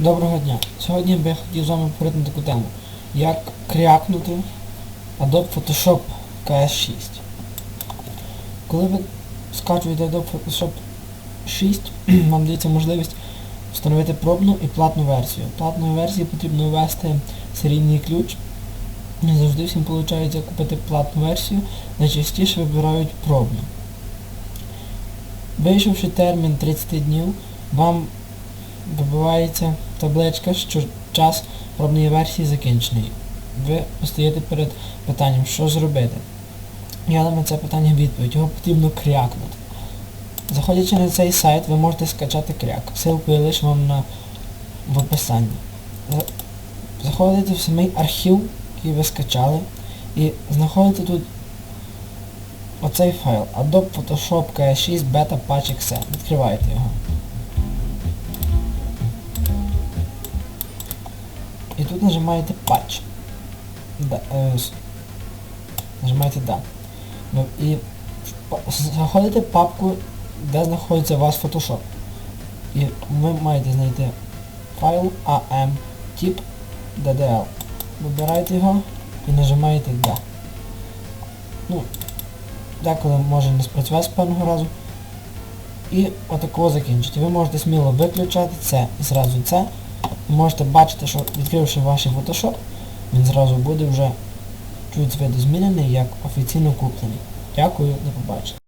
Доброго дня. Сьогодні би я хотів з вами поговорити на таку тему. Як крякнути Adobe Photoshop CS6. Коли ви скачуєте Adobe Photoshop 6, вам дається можливість встановити пробну і платну версію. Платної версії потрібно ввести серійний ключ. Не завжди всім виходить купити платну версію, найчастіше вибирають пробну. Вийшовши термін 30 днів, вам вибивається табличка, що час пробної версії закінчений. Ви постаєте перед питанням, що зробити. Я дам на це питання відповідь. Його потрібно крякнути. Заходячи на цей сайт, ви можете скачати кряк. Ссылку я лишу вам на, в описанні. Заходите в самий архів, який ви скачали, і знаходите тут оцей файл Adobe Photoshop CS6 Beta Patch XE. Відкриваєте його. Тут нажимаєте патч. Да, е, с- нажимаєте да. Ну, заходите в папку, де знаходиться у вас Photoshop. І ви маєте знайти файл AM тип DDL. Вибираєте його і нажимаєте да. Ну, деколи може не спрацювати з певного разу. І отакого закінчити. Ви можете сміло виключати це і зразу це. Можете бачити, що відкривши ваш Photoshop, він зразу буде вже чуть видозмінений як офіційно куплений. Дякую, до побачення.